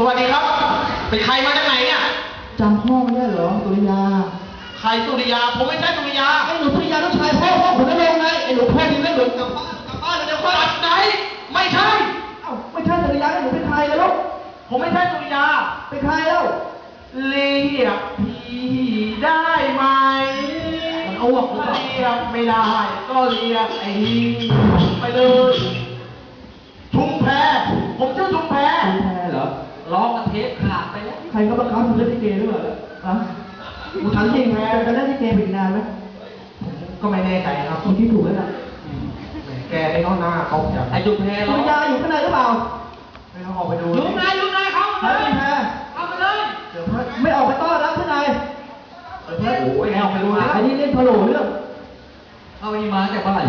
สวัสดีครับ เป็นใครมาจากไหนเนี่ย จำพ่อไม่ได้เหรอสุริยา ใครสุริยา ผมไม่ใช่สุริยา ไอ้หนูสุริยาลูกชายพ่อพ่อขุนนรงค์ไง ไอ้หนูพ่อมีเรื่องเหมือนกลับบ้านกลับบ้านเลยเดี๋ยวค่อยตัดไหน ไม่ใช่ เอ้าไม่ใช่สุริยาไอ้หนูเป็นใครกันลูกผมไม่ใช่สุริยา เป็นใครแล้ว เรียกพี่ได้ไหมมันอ้วกหรือเปล่าเรียกไม่ได้ ก็เรียกไอ้หิงไปเลย ชุมแพ ผมชื่อชุมแพ เป็นแพรเหรอ ร้องกระเทปขาดไปแล้วใครเขาบังคับทำเล่นลิเกหรือเปล่าเนี่ยฮะกูถามจริงแพรจะเล่นลิเกไปอีกนานไหมก็ไม่แน่ใจครับคุณคิดถูกแล้วนะแกไม่เข้าหน้าเขาจะไอ้จุกแพรสุร้องริยาอยู่ข้างในหรือเปล่าไม่ต้องออกไปดูลุงนายลุงนายเข้าใครมาเลเป็ยนแพรเข้ามาเลยเดี๋ยวเพื่อนไม่ออกไปต้อนรับข้างในเดี๋ยวเพื่อนโอ้ยไม่ออกไปดูนะไอ้นี่เล่นพะโหลเรื่องเอาอีมาจากเมื่อไหร่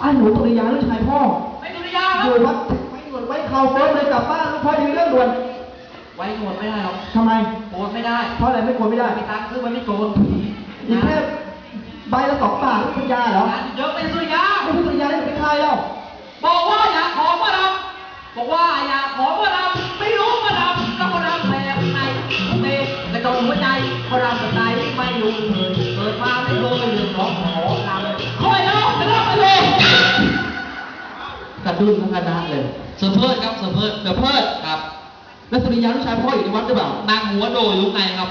ไอ้หนูสุริยาลูกชายพ่อไม่ดุริยาคอรับยู่วัดไว้หนวดไว้เข่าเฟิร์มเลยกลับบ้านลูกพ่อมีเรื่องด่วน ไว้หนวดไม่ได้หรอกทำไม โกนไม่ได้เพราะอะไรไม่กลัวไม่ได้มีตังค์ซื้อมันไม่โกนผีอีกแค่ใบละสองบาทคุณยาเหรอร้านเยอะเป็นสุริยาไม่ใช่สุริยาได้เป็นใครแล้วบอกว่าอยากขอมาดำบอกว่าอยากขอมาดำไม่รู้มาดำแล้วมาดำแบบไหนเตะกระจกหัวใจมาดำแบบไหนไม่รู้เลยเกิดมาไม่เคยเรื่องร้องขอดำคอยแล้วจะรับไปเลยกระดุนทั้งคณะเลยเสือเพิดครับเสือเพิดเดี๋ยวเพิดครับ แล้วสุริยาลูกชายพ่ออยู่ในวัดหรือเปล่า นางหัวโดยลูกในครับ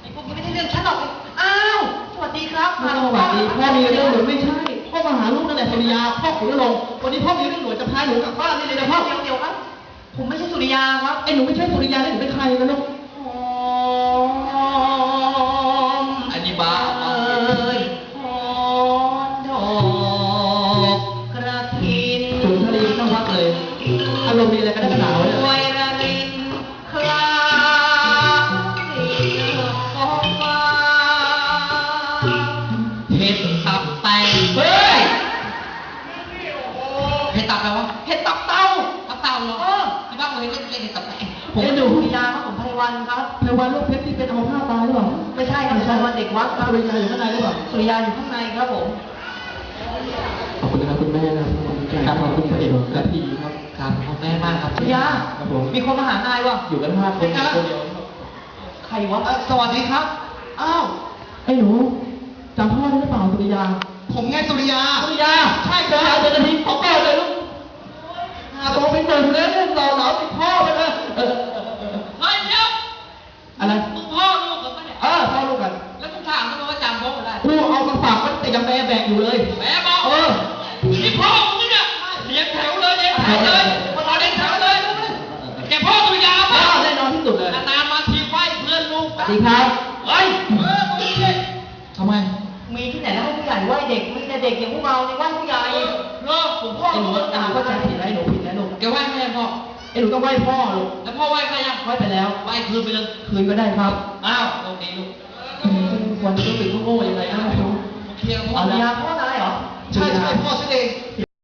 ไอ้พวกนี้ไม่ใช่เรื่องฉันหรอก อ้าว สวัสดีครับไม่ต้องมาหวัดดีพ่อมีเรื่องด่วนไม่ใช่ พ่อมาหาลูกนั่นแหละสุริยา พ่อขุนนรงค์วันนี้พ่อมีเรื่องด่วนจะพาหนูกลับบ้านนี่เลยนะพ่อ เดี๋ยวเดี๋ยวครับ ผมไม่ใช่สุริยาครับ ไอ้หนูไม่ใช่สุริยาแล้วหนูเป็นใครกันลูกหอมอันนี้บ้าเอ้ยหอมดอกกระถินสุนทรีเข้าวัดเลย อารมณ์ดีอะไรกันได้ขนาดนั้นไวเนี่ยระริน ผมเป็นสุริยาครับผมไพวันครับเทวันลูกเพชรที่เป็นเอาผ้าตายหรือเปล่าไม่ใช่ครับไพวันเด็กวัดครับสุริยาอยู่ข้างในหรือเปล่าสุริยาอยู่ข้างในครับผมขอบคุณนะครับคุณแม่นะครับขอบคุณพระเอกกะทีครับครับขอบคุณแม่มากครับสุริยาครับผมมีคนมาหานายว่ะอยู่กันห้าคนคนเดียวใครวะเอ่อสวัสดีครับอ้าวไอ้หนูจำพ่อได้หรือเปล่าสุริยา ผมไงสุริยาสุริยาใช่สุริยาเดินนาทีขอเปิดเลยลูก เลยเลี้ยงแถวเลยมารอเลี้ยงแถวเลยลูกเนี่ยแกพ่อตัวยาวพ่อป่ะแน่นอนที่สุดเลยนานๆมาทีไหวเพื่อนลูกสวัสดีครับเฮ้ยเออมึงเนี่ยทำไม มีที่ไหนแล้วให้ผู้ใหญ่ไหว้เด็กมีแต่เด็กอย่างพวกเราเนี่ยไหว้ผู้ใหญ่เลิกผมพ่อไอ้หนูลูกไอ้หนูเข้าใจผิดแล้วไอ้หนูผิดแล้วลูกแกไหว้ใครยังพ่อไอ้หนูต้องไหว้พ่อลูกแล้วพ่อไหว้ใครยังไหว้ไปแล้วไหว้คืนไปเลยคืนก็ได้ครับ อ้าวโอเคลูกควรจะเป็นผู้โง่ยังไงนะครูเคลียร์พ่อเอาสุละริยาพ่อนายเหรอ ใช่ใช่พ่อฉันเองพ